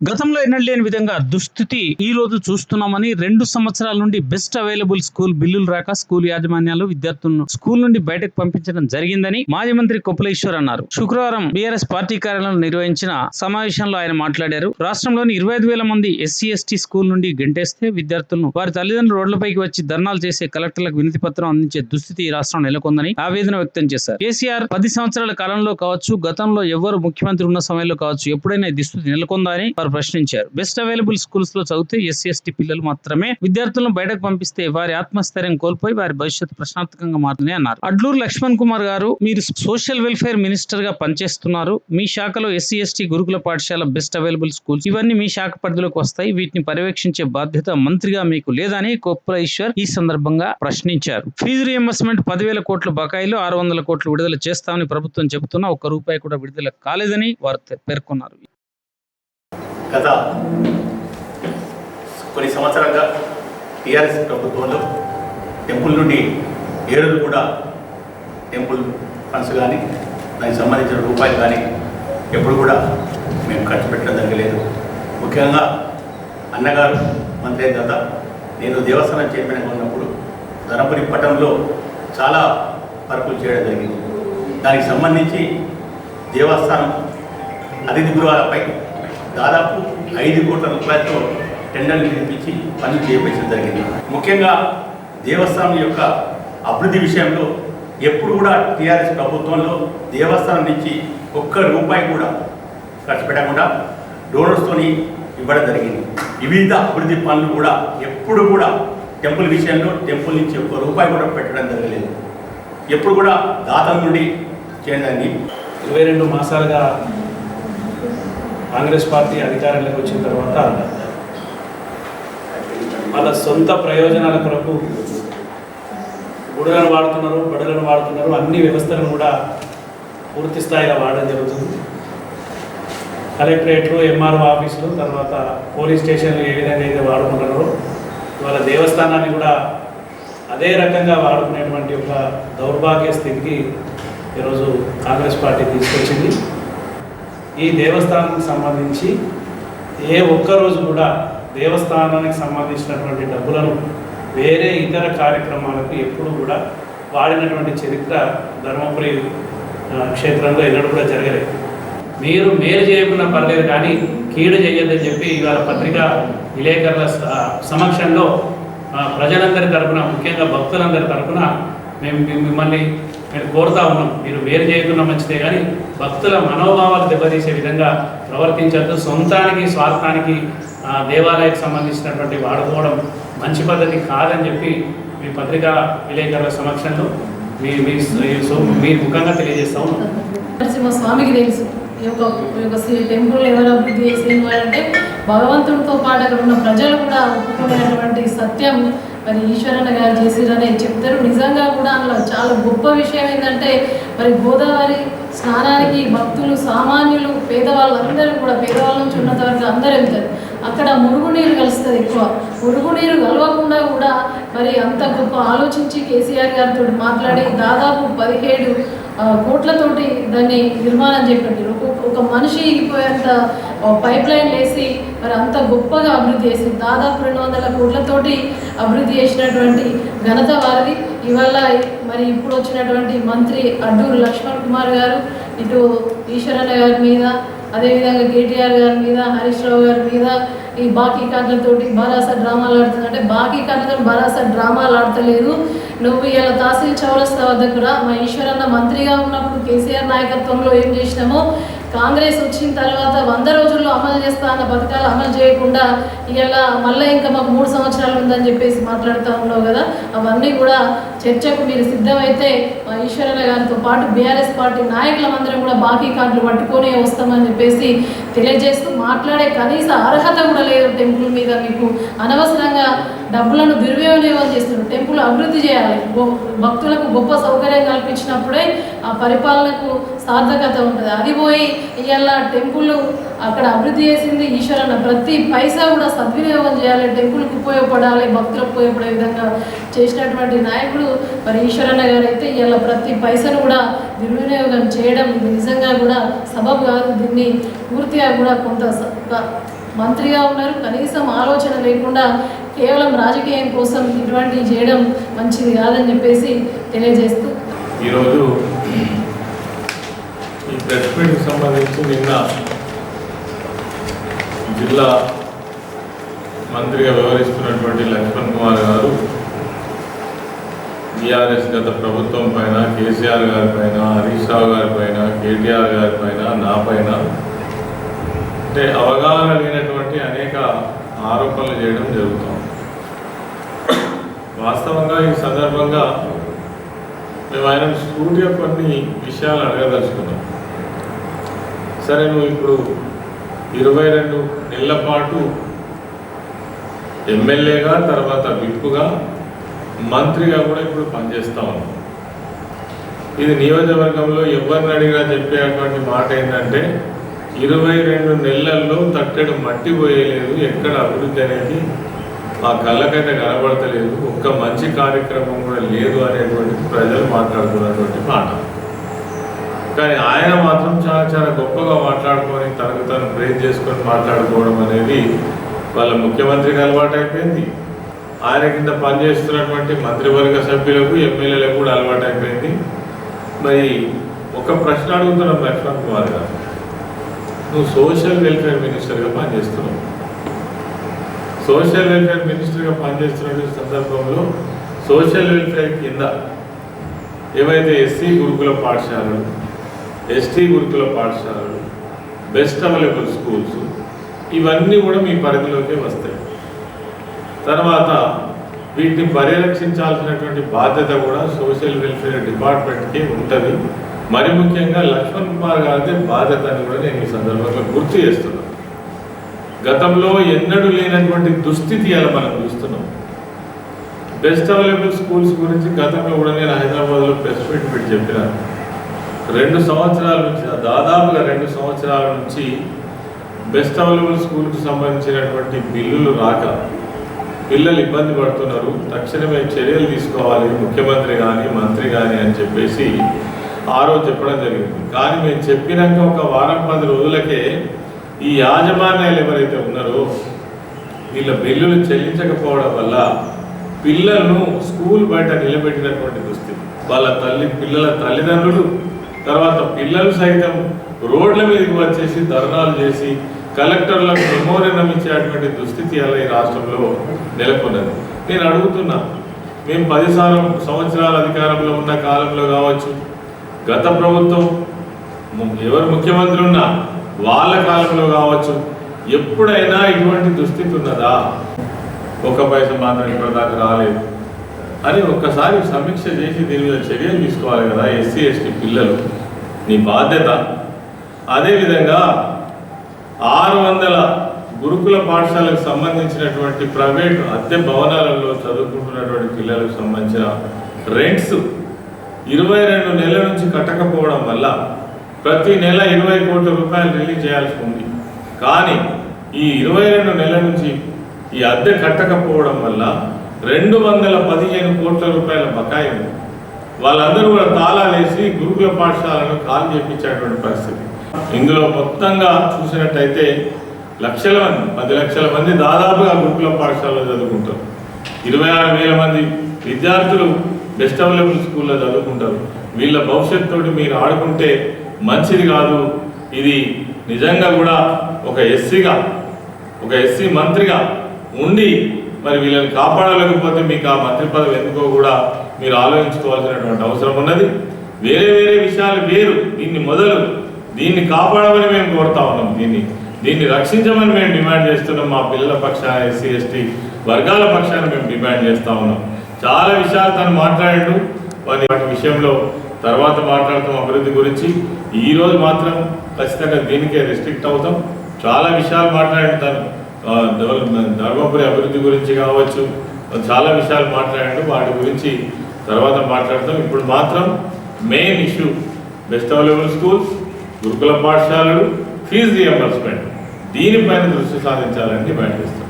గతంలో ఎన్నడూ లేని విధంగా దుస్థితి ఈ రోజు చూస్తున్నామని రెండు సంవత్సరాల నుండి బెస్ట్ అవైలబుల్ స్కూల్ బిల్లులు రాక స్కూల్ యాజమాన్యాలు విద్యార్థులను స్కూల్ నుండి బయటకు పంపించడం జరిగిందని మాజీ మంత్రి కొప్పలేశ్వర్ అన్నారు. శుక్రవారం బీఆర్ఎస్ పార్టీ కార్యాలయంలో నిర్వహించిన సమావేశంలో ఆయన మాట్లాడారు. రాష్ట్రంలోని ఇరవై ఐదు వేల మంది ఎస్సీ ఎస్టీ స్కూల్ నుండి గెంటేస్తే విద్యార్థులను వారి తల్లిదండ్రులు రోడ్లపైకి వచ్చి ధర్నాలు చేసే కలెక్టర్లకు వినతి పత్రం అందించే దుస్థితి ఈ రాష్ట్రం నెలకొందని ఆవేదన వ్యక్తం చేశారు. కేసీఆర్ పది సంవత్సరాల కాలంలో కావచ్చు గతంలో ఎవరు ముఖ్యమంత్రి ఉన్న సమయంలో కావచ్చు ఎప్పుడైనా దుస్థితి నెలకొందని వారు వారు ప్రశ్నించారు. బెస్ట్ అవైలబుల్ స్కూల్స్లో చదివితే ఎస్సీ ఎస్టీ పిల్లలు మాత్రమే విద్యార్థులను బయటకు పంపిస్తే వారి ఆత్మస్థైర్యం కోల్పోయి వారి భవిష్యత్తు ప్రశ్నార్థకంగా మారుతుంది అన్నారు. అడ్లూరు లక్ష్మణ్ కుమార్ గారు మీరు సోషల్ వెల్ఫేర్ మినిస్టర్గా పనిచేస్తున్నారు. మీ శాఖలో ఎస్సీ ఎస్టీ e, గురుకుల పాఠశాల బెస్ట్ అవైలబుల్ స్కూల్స్ ఇవన్నీ మీ శాఖ పరిధిలోకి వస్తాయి. వీటిని పర్యవేక్షించే బాధ్యత మంత్రిగా మీకు లేదని కొప్పుల ఈశ్వర్ ఈ సందర్భంగా ప్రశ్నించారు. ఫీజు రియంబర్స్మెంట్ పదివేల కోట్ల బకాయిలు ఆరు వందల కోట్లు విడుదల చేస్తామని ప్రభుత్వం చెబుతున్నా ఒక్క రూపాయి కూడా విడుదల కాలేదని వారు పేర్కొన్నారు. గత కొన్ని సంవత్సరంగా టీఆర్ఎస్ ప్రభుత్వంలో టెంపుల్ నుండి ఏడులు కూడా టెంపుల్ ఫండ్స్ కానీ దానికి సంబంధించిన రూపాయలు కానీ ఎప్పుడు కూడా మేము ఖర్చు పెట్టడం జరగలేదు. ముఖ్యంగా అన్నగారు మంత్రి అయిన తర్వాత నేను దేవస్థానం చైర్మన్గా ఉన్నప్పుడు ధనపురి పట్టణంలో చాలా వర్కులు చేయడం జరిగింది. దానికి సంబంధించి దేవస్థానం అతిథి గృహాలపై దాదాపు ఐదు కోట్ల రూపాయలతో టెండర్లు పిలిపించి పనులు చేయించడం జరిగింది. ముఖ్యంగా దేవస్థానం యొక్క అభివృద్ధి విషయంలో ఎప్పుడు కూడా టీఆర్ఎస్ ప్రభుత్వంలో దేవస్థానం నుంచి ఒక్క రూపాయి కూడా ఖర్చు పెట్టకుండా డోనర్స్తోని ఇవ్వడం జరిగింది. వివిధ అభివృద్ధి పనులు కూడా ఎప్పుడు కూడా టెంపుల్ విషయంలో టెంపుల్ నుంచి ఒక్క రూపాయి కూడా పెట్టడం జరగలేదు. ఎప్పుడు కూడా దాతల నుండి చేయడానికి ఇరవై రెండు మాసాలుగా కాంగ్రెస్ పార్టీ అధికారంలోకి వచ్చిన తర్వాత వాళ్ళ సొంత ప్రయోజనాల కొరకు గుడులను వాడుతున్నారు బడులను వాడుతున్నారు అన్ని వ్యవస్థలను కూడా పూర్తి స్థాయిలో వాడడం జరుగుతుంది. కలెక్టరేట్లు ఎంఆర్ఓ ఆఫీసులు తర్వాత పోలీస్ స్టేషన్లు ఏ విధంగా అయితే వాడుకుంటున్నారో వాళ్ళ దేవస్థానాన్ని కూడా అదే రకంగా వాడుకునేటువంటి ఒక దౌర్భాగ్య స్థితికి ఈరోజు కాంగ్రెస్ పార్టీ తీసుకొచ్చింది. ఈ దేవస్థానానికి సంబంధించి ఏ ఒక్కరోజు కూడా దేవస్థానానికి సంబంధించినటువంటి డబ్బులను వేరే ఇతర కార్యక్రమాలకు ఎప్పుడు కూడా వాడినటువంటి చరిత్ర ధర్మపురి క్షేత్రంలో ఎన్నడూ కూడా జరగలేదు. మీరు మేలు చేయకుండా పర్లేదు కానీ కీడు చేయొద్దని చెప్పి ఇవాళ పత్రికా విలేకరుల సమక్షంలో ప్రజలందరి తరఫున ముఖ్యంగా భక్తులందరి తరఫున మేము మిమ్మల్ని మేము కోరుతా ఉన్నాం. మీరు వేరు చేయకుండా మంచిదే కానీ భక్తుల మనోభావాలు దెబ్బతీసే విధంగా ప్రవర్తించద్దు. సొంతానికి స్వార్థానికి ఆ, దేవాలయానికి సంబంధించినటువంటి వాడుకోవడం మంచి పద్ధతి కాదని చెప్పి మీ పత్రికా విలేకరుల సమక్షంలో మీ మీ సో- మీ ముఖంగా తెలియజేస్తా ఉన్నాం. స్వామికి తెలుసు. ఈ యొక్క ఈ యొక్క టెంపుల్ ఎవరు అభివృద్ధి చేసిన వారంటే భగవంతుడితో పాటు అక్కడ ఉన్న ప్రజలు కూడా ఒప్పుకునేటువంటి సత్యం. మరి ఈశ్వరన్న గారు చేసిరని చెప్తారు చాలా గొప్ప విషయం ఏంటంటే మరి గోదావరి స్నానానికి భక్తులు సామాన్యులు పేదవాళ్ళందరూ కూడా పేదవాళ్ళ నుంచి ఉన్నంత వరకు అందరూ వెళ్తారు. అక్కడ మురుగునీరు కలుస్తుంది ఎక్కువ. మురుగునీరు కలవకుండా కూడా మరి అంత గొప్ప ఆలోచించి కేసీఆర్ గారితో మాట్లాడి దాదాపు పదిహేడు కోట్లతోటి దాన్ని నిర్మాణం చేపట్టారు. ఒక మనిషి పోయేంత పైప్ లైన్ వేసి మరి అంత గొప్పగా అభివృద్ధి చేసి దాదాపు రెండు వందల కోట్లతోటి అభివృద్ధి చేసినటువంటి ఘనత వారిది. ఇవాళ మరి ఇప్పుడు వచ్చినటువంటి మంత్రి అడ్డూరు లక్ష్మణ్ కుమార్ గారు ఇటు ఈశ్వరన్న గారి మీద అదేవిధంగా కేటీఆర్ గారి మీద హరీష్ రావు గారి మీద ఈ బాకీ కార్డులతోటి బారాస డ్రామాలు ఆడుతుంది అంటే బాకీ కార్డులతో బారాస డ్రామాలు ఆడతలేదు. నువ్వు ఇలా తహసీల్ చౌరస్తా వద్ద కూడా మా ఈశ్వరన్న మంత్రిగా ఉన్నప్పుడు కేసీఆర్ నాయకత్వంలో ఏం చేసినామో కాంగ్రెస్ వచ్చిన తర్వాత వంద రోజుల్లో అమలు చేస్తా అన్న పథకాలు అమలు చేయకుండా ఇలా మళ్ళీ ఇంకా మాకు మూడు సంవత్సరాలు ఉందని చెప్పేసి మాట్లాడుతూ ఉన్నావు కదా అవన్నీ కూడా చర్చకు మీరు సిద్ధమైతే మా గారితో పాటు బీఆర్ఎస్ పార్టీ నాయకులందరం కూడా బాకీ కార్డులు పట్టుకొని వస్తామని చెప్పేసి తెలియజేస్తూ మాట్లాడే కనీస అర్హత కూడా లేదు టెంపుల్ మీద. మీకు అనవసరంగా డబ్బులను దుర్వినియోగం చేస్తున్నారు. టెంపుల్ అభివృద్ధి చేయాలి. భక్తులకు గొప్ప సౌకర్యం కల్పించినప్పుడే ఆ పరిపాలనకు సార్థకత ఉంటుంది. అది పోయి ఇవాళ టెంపుల్ అక్కడ అభివృద్ధి చేసింది ఈశ్వరన్న ప్రతి పైసా కూడా సద్వినియోగం చేయాలి టెంపుల్కి ఉపయోగపడాలి భక్తులకు ఉపయోగపడే విధంగా చేసినటువంటి నాయకుడు మరి ఈశ్వరన్న గారు అయితే ఇవాళ ప్రతి పైసను కూడా దుర్వినియోగం చేయడం ఇది నిజంగా కూడా సబబు కాదు. దీన్ని పూర్తిగా కూడా కొంత మంత్రిగా ఉన్నారు. కనీసం ఆలోచన లేకుండా కేవలం రాజకీయం కోసం ఇటువంటివి చేయడం మంచిది కాదని చెప్పేసి తెలియజేస్తూ. ఈరోజు ఈ ప్రెస్ మీట్కి సంబంధించి నిన్న జిల్లా మంత్రిగా వ్యవహరిస్తున్నటువంటి లక్ష్మణ్ కుమార్ గారు టీఆర్ఎస్ గత ప్రభుత్వం పైన కేసీఆర్ గారి పైన హరీష్ రావు గారి పైన కేటీఆర్ గారి పైన నా పైన అంటే అవగాహన లేనటువంటి అనేక ఆరోపణలు చేయడం జరుగుతుంది. వాస్తవంగా ఈ సందర్భంగా మేము ఆయన స్టూడియో కొన్ని విషయాలు అడగదలుచుకున్నాం. సరే నువ్వు ఇప్పుడు ఇరవై రెండు నెలల పాటు ఎమ్మెల్యేగా తర్వాత విప్పుగా మంత్రిగా కూడా ఇప్పుడు పనిచేస్తా ఉన్నాం. ఇది నియోజకవర్గంలో ఎవరిని అడిగినా చెప్పేటువంటి మాట ఏంటంటే ఇరవై రెండు నెలల్లో తట్టెడు మట్టి పోయలేదు ఎక్కడ అభివృద్ధి అనేది ఆ కళ్ళకైతే కనబడతలేదు ఒక్క మంచి కార్యక్రమం కూడా లేదు అనేటువంటి ప్రజలు మాట్లాడుతున్నటువంటి మాట. కానీ ఆయన మాత్రం చాలా చాలా గొప్పగా మాట్లాడుకొని తనకు తను ప్రేజ్ చేసుకొని మాట్లాడుకోవడం అనేది వాళ్ళ ముఖ్యమంత్రికి అలవాటు అయిపోయింది. ఆయన కింద పనిచేస్తున్నటువంటి మంత్రివర్గ సభ్యులకు ఎమ్మెల్యేలకు కూడా అలవాటు అయిపోయింది. మరి ఒక ప్రశ్న అడుగుతున్నాం లక్ష్మణ్ కుమార్ గారు నువ్వు సోషల్ వెల్ఫేర్ మినిస్టర్గా పనిచేస్తున్నావు. సోషల్ వెల్ఫేర్ మినిస్టర్గా పనిచేస్తున్న సందర్భంలో సోషల్ వెల్ఫేర్ కింద ఏవైతే ఎస్సీ గురుకుల పాఠశాలలు ఎస్టీ గురుకుల పాఠశాలలు బెస్ట్ అవైలబుల్ స్కూల్స్ ఇవన్నీ కూడా మీ పరిధిలోకి వస్తాయి. తర్వాత వీటిని పరిరక్షించాల్సినటువంటి బాధ్యత కూడా సోషల్ వెల్ఫేర్ డిపార్ట్మెంట్కి ఉంటుంది. మరి ముఖ్యంగా లక్ష్మణ్ కుమార్ గారిదే బాధ్యత అని కూడా నేను ఈ సందర్భంగా గుర్తు చేస్తున్నాను. గతంలో ఎన్నడూ లేనటువంటి దుస్థితి అలా మనం చూస్తున్నాం. బెస్ట్ అవైలబుల్ స్కూల్స్ గురించి గతంలో కూడా నేను హైదరాబాద్లో ప్రెస్ మీట్ పెట్టి చెప్పినాను రెండు సంవత్సరాల నుంచి దాదాపుగా రెండు సంవత్సరాల నుంచి బెస్ట్ అవైలబుల్ స్కూల్కి సంబంధించినటువంటి బిల్లులు రాక పిల్లలు ఇబ్బంది పడుతున్నారు. తక్షణమే చర్యలు తీసుకోవాలి. ముఖ్యమంత్రి కానీ మంత్రి కానీ అని చెప్పేసి ఆ రోజు చెప్పడం జరిగింది. కానీ మేము చెప్పినాక ఒక వారం పది రోజులకే ఈ యాజమాన్యాలు ఎవరైతే ఉన్నారో వీళ్ళ బిల్లులు చెల్లించకపోవడం వల్ల పిల్లలను స్కూల్ బయట నిలబెట్టినటువంటి దుస్థితి. వాళ్ళ తల్లి పిల్లల తల్లిదండ్రులు తర్వాత పిల్లలు సైతం రోడ్ల మీదకి వచ్చేసి ధర్నాలు చేసి కలెక్టర్లకు మెమోరియం ఇచ్చేటువంటి దుస్థితి అలా ఈ రాష్ట్రంలో నెలకొన్నది? నేను అడుగుతున్నా. మేము పది సంవత్సరాల అధికారంలో ఉన్న కాలంలో కావచ్చు గత ప్రభుత్వం ఎవరు ముఖ్యమంత్రి ఉన్నా వాళ్ళ కాలంలో కావచ్చు ఎప్పుడైనా ఇటువంటి దుస్థితి ఉన్నదా? ఒక పైస మాత్రం ఇప్పటిదాకా రాలేదు. అని ఒక్కసారి సమీక్ష చేసి దీని మీద చర్యలు తీసుకోవాలి కదా ఎస్సీ ఎస్టీ పిల్లలు. నీ బాధ్యత. అదేవిధంగా ఆరు వందల గురుకుల పాఠశాలకు సంబంధించినటువంటి ప్రైవేట్ అద్దె భవనాలలో చదువుకుంటున్నటువంటి పిల్లలకు సంబంధించిన రెంట్స్ ఇరవై రెండు నెలల నుంచి కట్టకపోవడం వల్ల ప్రతి నెల ఇరవై కోట్ల రూపాయలు రిలీజ్ చేయాల్సి ఉంది. కానీ ఈ ఇరవై రెండు నెలల నుంచి ఈ అద్దె కట్టకపోవడం వల్ల రెండు వందల పదిహేను కోట్ల రూపాయల బకాయి ఉంది. వాళ్ళందరూ కూడా తాళాలేసి గురుకుల పాఠశాలను కాల్ చేపించేటువంటి పరిస్థితి. ఇందులో మొత్తంగా చూసినట్టయితే లక్షల మంది పది లక్షల మంది దాదాపుగా గురుకుల పాఠశాలలో చదువుకుంటారు. ఇరవై ఆరు వేల మంది విద్యార్థులు బెస్ట్ అవైలబుల్ స్కూల్లో చదువుకుంటారు. వీళ్ళ భవిష్యత్తుతోటి మీరు ఆడుకుంటే మంచిది కాదు. ఇది నిజంగా కూడా ఒక ఎస్సీగా ఒక ఎస్సీ మంత్రిగా ఉండి మరి వీళ్ళని కాపాడలేకపోతే మీకు ఆ మంత్రి పదవి ఎందుకో కూడా మీరు ఆలోచించుకోవాల్సినటువంటి అవసరం ఉన్నది. వేరే వేరే విషయాలు వేరు. దీన్ని మొదలు. దీన్ని కాపాడమని మేము కోరుతా ఉన్నాం దీన్ని. దీన్ని రక్షించమని మేము డిమాండ్ చేస్తున్నాం. మా పిల్లల పక్షాన ఎస్సీ ఎస్టీ వర్గాల పక్షాన మేము డిమాండ్ చేస్తా ఉన్నాం. చాలా విషయాలు తను మాట్లాడాడు. వారి వాటి విషయంలో తర్వాత మాట్లాడతాం అభివృద్ధి గురించి. ఈరోజు మాత్రం ఖచ్చితంగా దీనికే రిస్ట్రిక్ట్ అవుతాం. చాలా విషయాలు మాట్లాడాడు తను. ధర్మపురి అభివృద్ధి గురించి కావచ్చు చాలా విషయాలు మాట్లాడాడు. వాటి గురించి తర్వాత మాట్లాడతాం. ఇప్పుడు మాత్రం main issue best available schools గురుకుల పాఠశాలలు ఫీజు రియంబర్స్మెంట్ దీనిపైన దృష్టి సాధించాలని డిమాండ్ చేస్తాం.